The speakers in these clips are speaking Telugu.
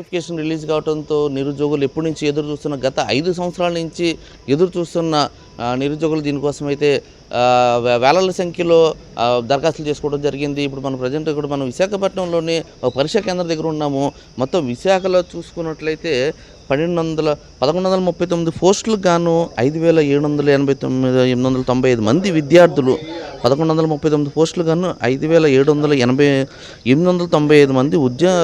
నోటిఫికేషన్ రిలీజ్ కావడంతో నిరుద్యోగులు ఎప్పటి నుంచి ఎదురు చూస్తున్న గత ఐదు సంవత్సరాల నుంచి ఎదురు చూస్తున్న నిరుద్యోగులు దీనికోసం అయితే వేలల సంఖ్యలో దరఖాస్తులు చేసుకోవడం జరిగింది. ఇప్పుడు మనం ప్రజెంట్ కూడా మనం విశాఖపట్నంలోని ఒక పరీక్ష కేంద్రం దగ్గర ఉన్నాము. మొత్తం విశాఖలో చూసుకున్నట్లయితే పన్నెండు వందల పదకొండు వందల ముప్పై తొమ్మిది పోస్టులకు గాను ఐదు వేల ఏడు వందల ఎనభై తొమ్మిది ఎనిమిది వందల తొంభై ఐదు మంది విద్యార్థులు పదకొండు వందల ముప్పై తొమ్మిది పోస్టులు గాను ఐదు వేల ఏడు వందల ఎనభై ఎనిమిది వందల తొంభై ఐదు మంది ఉద్యోగ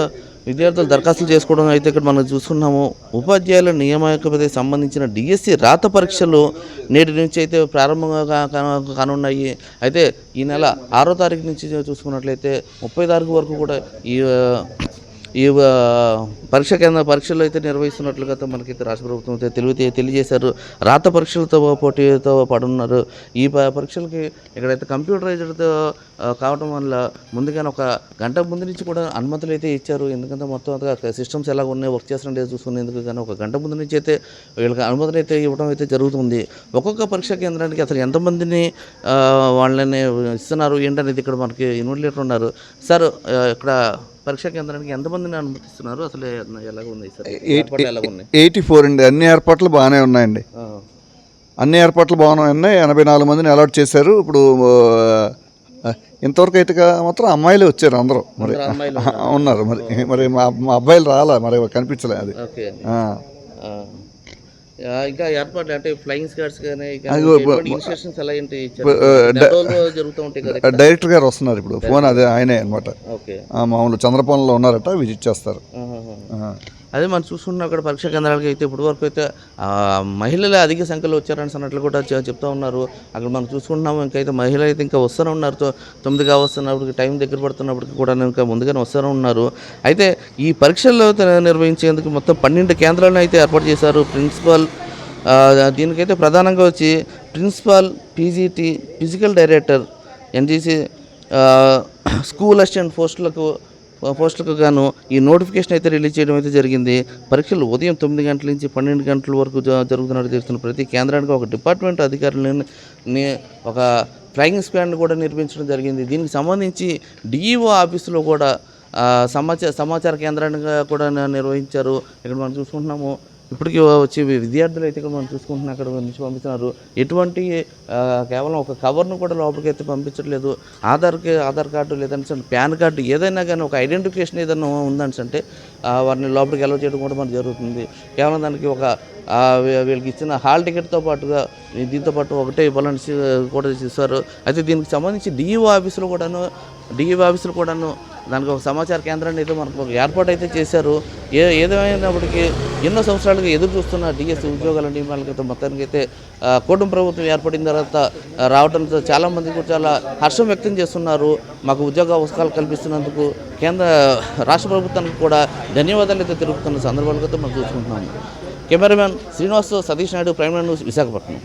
విద్యార్థులు దరఖాస్తులు చేసుకోవడం అయితే ఇక్కడ మనం చూస్తున్నాము. ఉపాధ్యాయుల నియామకపతికి సంబంధించిన డిఎస్సి రాత పరీక్షలు నేటి నుంచి అయితే ప్రారంభంగా కా- కానున్నాయి. అయితే ఈ నెల ఆరో తారీఖు నుంచి చూసుకున్నట్లయితే ముప్పై తారీఖు వరకు కూడా ఈ ఈ పరీక్ష కేంద్ర పరీక్షలు అయితే నిర్వహిస్తున్నట్లుగా మనకైతే రాష్ట్ర ప్రభుత్వం అయితే తెలివి తెలియజేశారు. రాత పరీక్షలతో పోటీతో పడున్నారు. ఈ పరీక్షలకి ఇక్కడైతే కంప్యూటరైజ్డ్తో కావడం వల్ల ముందుగానే ఒక గంట ముందు నుంచి కూడా అనుమతులు అయితే ఇచ్చారు. ఎందుకంటే మొత్తం అంతా సిస్టమ్స్ ఎలా ఉన్నాయి వర్క్ చేస్తుంటే చూసుకునేందుకు కానీ ఒక గంట ముందు నుంచి అయితే వీళ్ళకి అనుమతులు అయితే ఇవ్వడం అయితే జరుగుతుంది. ఒక్కొక్క పరీక్షా కేంద్రానికి అసలు ఎంతమందిని వాళ్ళని ఇస్తున్నారు ఏంటనేది ఇక్కడ మనకి ఇన్వెంటిలేటర్ ఉన్నారు. సార్ ఇక్కడ పరీక్షా కేంద్రానికి ఎంతమందిని అనుమతిస్తున్నారు? అసలు ఎలాగ ఉంది సార్? ఉన్నాయి ఎయిటీ ఫోర్ అండి. అన్ని ఏర్పాట్లు బాగానే ఉన్నాయండి. అన్ని ఏర్పాట్లు బాగానే ఉన్నాయి. ఎనభై నాలుగు మందిని అలాట్ చేశారు. ఇప్పుడు ఇంతవరకు అయితే మాత్రం అమ్మాయిలే వచ్చారు అందరూ. మరి ఉన్నారు. మరి. మరి మా అబ్బాయిలు రాలా? మరి కనిపించలే అది. ఇంకా ఏర్పాట్లు అంటే ఫ్లయింగ్ కానీ ఇన్స్ట్రక్షన్స్ ఎలా ఏంటి? జరుగుతూ ఉంటాయి కదా డైరెక్టర్ గారు వస్తున్నారు ఇప్పుడు. ఫోన్ అదే ఆయనే అనమాట మామూలు చంద్రపవన్లో ఉన్నారట విజిట్ చేస్తారు. అదే మనం చూసుకుంటున్న అక్కడ పరీక్షా కేంద్రాలకి అయితే ఇప్పటివరకు అయితే మహిళలే మహిళలు అధిక సంఖ్యలో వచ్చారని అన్నట్లు కూడా చెప్తూ చెప్తా ఉన్నారు. అక్కడ మనం చూసుకుంటున్నాము ఇంకైతే మహిళలు అయితే ఇంకా వస్తూనే ఉన్నారు. తొమ్మిదిగా వస్తున్నప్పటికి టైం దగ్గర పడుతున్నప్పటికి కూడా ఇంకా ముందుగానే వస్తూనే ఉన్నారు. అయితే ఈ పరీక్షల్లో నిర్వహించేందుకు మొత్తం పన్నెండు కేంద్రాలను అయితే ఏర్పాటు చేశారు. ప్రిన్సిపల్ దీనికైతే ప్రధానంగా వచ్చి principal PGT physical director NGC school assistant పోస్టులకు పోస్టులకు గాను ఈ నోటిఫికేషన్ అయితే రిలీజ్ చేయడం అయితే జరిగింది. పరీక్షలు ఉదయం తొమ్మిది గంటల నుంచి పన్నెండు గంటల వరకు జరుగుతున్నట్టు తెలుస్తున్న ప్రతి కేంద్రానికి ఒక డిపార్ట్మెంట్ అధికారులను ఒక ఫ్లయింగ్ స్క్వాడ్ని కూడా నిర్మించడం జరిగింది. దీనికి సంబంధించి డిఈఓ ఆఫీసులో కూడా సమాచార సమాచార కేంద్రాన్ని కూడా నిర్వహించారు. ఇక్కడ మనం చూసుకుంటున్నాము ఇప్పటికీ వచ్చి విద్యార్థులు అయితే ఇక్కడ మనం చూసుకుంటున్నాం అక్కడ నుంచి పంపిస్తున్నారు. ఎటువంటి కేవలం ఒక కవర్ను కూడా లోపలికి అయితే పంపించట్లేదు. ఆధార్కి ఆధార్ కార్డు లేదంటే పాన్ కార్డు ఏదైనా కానీ ఒక ఐడెంటిఫికేషన్ ఏదైనా ఉందని అంటే వారిని లోపలికి ఎలా చేయడం కూడా మనకు జరుగుతుంది. కేవలం దానికి ఒక వీళ్ళకి ఇచ్చిన హాల్ టికెట్తో పాటుగా దీంతో పాటు ఒకటే ఇవ్వాలని కూడా ఇస్తారు అయితే దీనికి సంబంధించి డిఈఓ ఆఫీసులు కూడాను డిఈఓ ఆఫీసులు కూడాను దానికి ఒక సమాచార కేంద్రాన్ని అయితే మనకు ఒక ఏర్పాటు అయితే చేశారు. ఏ ఏదేమైనప్పటికీ ఎన్నో సంవత్సరాలుగా ఎదురు చూస్తున్న డిఎస్సి ఉద్యోగాల నియమాలకి మొత్తానికి అయితే కూటమి ప్రభుత్వం ఏర్పడిన తర్వాత రావడంతో చాలామంది కూడా చాలా హర్షం వ్యక్తం చేస్తున్నారు. మాకు ఉద్యోగ అవకాశాలు కల్పిస్తున్నందుకు కేంద్ర రాష్ట్ర ప్రభుత్వానికి కూడా ధన్యవాదాలు అయితే తిరుగుతున్న సందర్భాలుగా అయితే మనం చూసుకుంటున్నాము. Cameraman Srinivas Satish Naidu prime news Visakhapatnam.